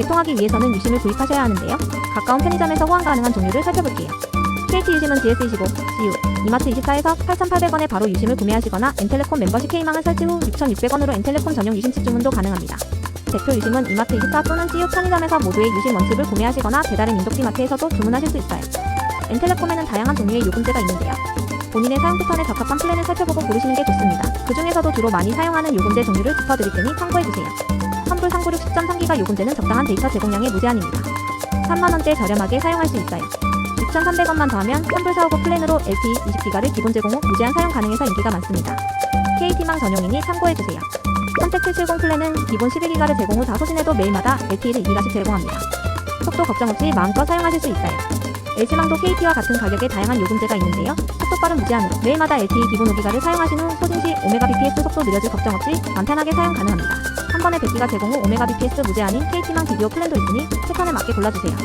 개통하기 위해서는 유심을 구입하셔야 하는데요. 가까운 편의점에서 호환 가능한 종류를 살펴볼게요. KT 유심은 GS25, GU, 이마트 24에서 8,800원에 바로 유심을 구매하시거나 엔텔레콤 멤버십 K망을 설치 후 6,600원으로 엔텔레콤 전용 유심칩 주문도 가능합니다. 대표 유심은 이마트 24 또는 CU 편의점에서 모두의 유심 원칩을 구매하시거나 배달인 인덕비마트에서도 주문하실 수 있어요. 엔텔레콤에는 다양한 종류의 요금제가 있는데요. 본인의 사용 패턴에 적합한 플랜을 살펴보고 고르시는 게 좋습니다. 그 중에서도 주로 많이 사용하는 요금제 종류를 짚어드릴 테니 참고해주세요. 환불 396 10.3기가 요금제는 적당한 데이터 제공량에 무제한입니다. 3만원대 저렴하게 사용할 수 있어요. 6,300원만 더하면 환불 459 플랜으로 LTE 20기가를 기본 제공 후 무제한 사용 가능해서 인기가 많습니다. KT망 전용이니 참고해주세요. 선택 770 플랜은 기본 11기가를 제공 후 다 소진해도 매일마다 LTE를 2기가씩 제공합니다. 속도 걱정 없이 마음껏 사용하실 수 있어요. LG망도 KT와 같은 가격의 다양한 요금제가 있는데요. 속도 빠른 무제한으로 매일마다 LTE 기본 5기가를 사용하신 후 소진 시 5Mbps 속도 느려질 걱정 없이 맘 편하게 사용 가능합니다. 한 번에 100기가 제공 후 5Mbps 무제한인 KT망 비디오 플랜도 있으니 패턴에 맞게 골라주세요.